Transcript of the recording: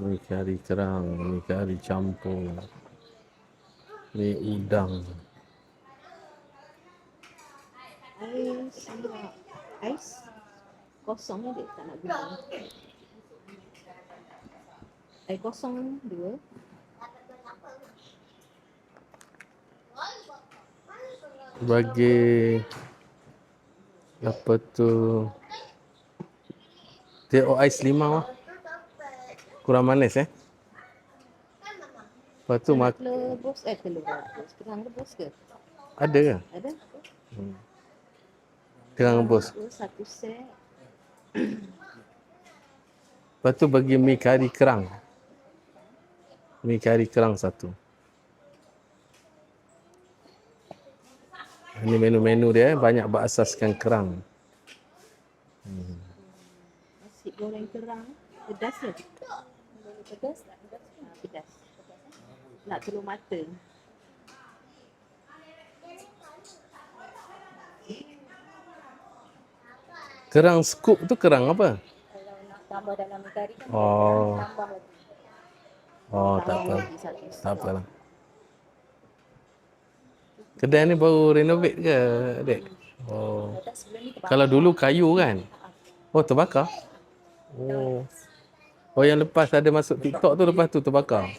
Mi kari kerang, mi kari campur. Mi udang. Ais. Ais kosong ni dia tak nak guna. Air kosong dua. Bagi apa tu dia oh ais limau lah. Kurang manis eh. Lepas tu mak Telur rebus, eh telur rebus. Kerang rebus ke? ada ke? Ada? Kerang rebus. Satu set. Lepas tu bagi mi kari kerang. Mi kari kerang satu. Ini menu-menu dia eh, banyak berasaskan kerang. Nasi goreng kerang. Pedas ke? Pedas tak? Pedas. Ha, pedas. Nak telur mata. Kerang scoop tu kerang apa? Kalau nak tambah dalam kari kan Oh, tambah lagi. oh tak apa. lagi. Tak apalah. Kedai ni baru renovate ke, Dek? Oh. Kalau dulu kayu kan? Oh, terbakar? Oh. Oh, yang lepas ada masuk TikTok tu lepas tu terbakar?